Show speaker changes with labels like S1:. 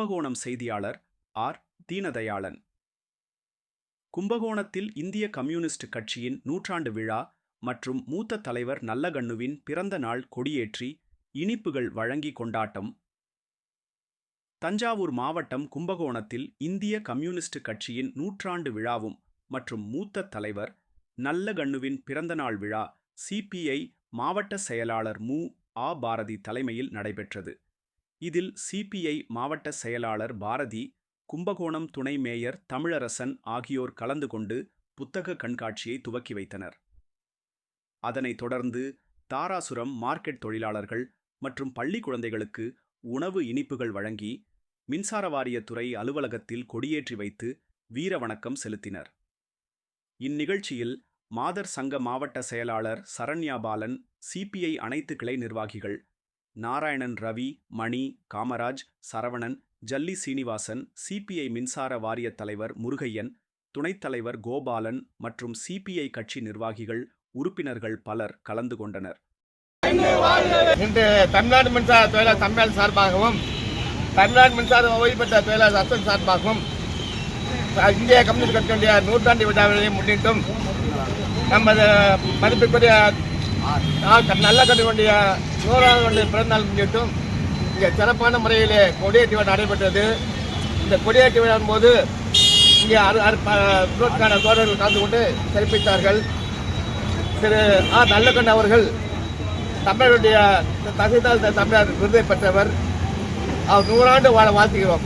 S1: கும்பகோணம் செய்தியாளர் ஆர். தீனதயாளன். கும்பகோணத்தில் இந்திய கம்யூனிஸ்ட் கட்சியின் நூற்றாண்டு விழா மற்றும் மூத்த தலைவர் நல்லகண்ணுவின் பிறந்த நாள் கொடியேற்றி இனிப்புகள் வழங்கி கொண்டாட்டம். தஞ்சாவூர் மாவட்டம் கும்பகோணத்தில் இந்திய கம்யூனிஸ்ட் கட்சியின் நூற்றாண்டு விழாவும் மற்றும் மூத்த தலைவர் நல்லகண்ணுவின் பிறந்தநாள் விழா சிபிஐ மாவட்ட செயலாளர் மு. ஆ. பாரதி தலைமையில் நடைபெற்றது. இதில் சிபிஐ மாவட்ட செயலாளர் பாரதி கும்பகோணம் துணை மேயர் தமிழரசன் ஆகியோர் கலந்து கொண்டு புத்தக கண்காட்சியை துவக்கி வைத்தனர். அதனைத் தொடர்ந்து தாராசுரம் மார்க்கெட் தொழிலாளர்கள் மற்றும் பள்ளி குழந்தைகளுக்கு உணவு இனிப்புகள் வழங்கி மின்சார வாரியத்துறை அலுவலகத்தில் கொடியேற்றி வைத்து வீர வணக்கம் செலுத்தினர். இந்நிகழ்ச்சியில் மாதர் சங்க மாவட்ட செயலாளர் சரண்யா பாலன் சிபிஐ அனைத்து கிளை நிர்வாகிகள் நாராயணன் ரவி மணி காமராஜ் சரவணன் ஜல்லி சீனிவாசன் சிபிஐ மின்சார வாரியத் தலைவர் முருகையன் துணைத் தலைவர் கோபாலன் மற்றும் சிபிஐ கட்சி நிர்வாகிகள் உறுப்பினர்கள் பலர் கலந்து கொண்டனர்.
S2: இன்று தமிழ்நாடு மின்சார தொழிலாளர் தமிழ் சார்பாகவும் தமிழ்நாடு மின்சார ஓய்வு பெற்ற தொழிலாளர் அசன் சார்பாகவும் இந்திய கம்யூனிஸ்ட் கட்சியுடைய நூற்றாண்டு விழாவினை முன்னிட்டும் நமது மதிப்பிற்குரிய நல்ல கட்சியுடைய நூறாவது ஆண்டு பிறந்தநாள் முன்னிட்டும் இங்கே சிறப்பான முறையிலே கொடியேற்றி விழா நடைபெற்றது. இந்த கொடியேற்றி விழாவின் போது இங்கே அறு அறு தோழர்கள் கலந்து கொண்டு சிறப்பித்தார்கள் திரு ஆ நல்லகண்ண அவர்கள் தமிழருடைய தகுந்தால் தமிழர் விருதை பெற்றவர். அவர் நூறாண்டு வாழ வாழ்த்துகிறோம்.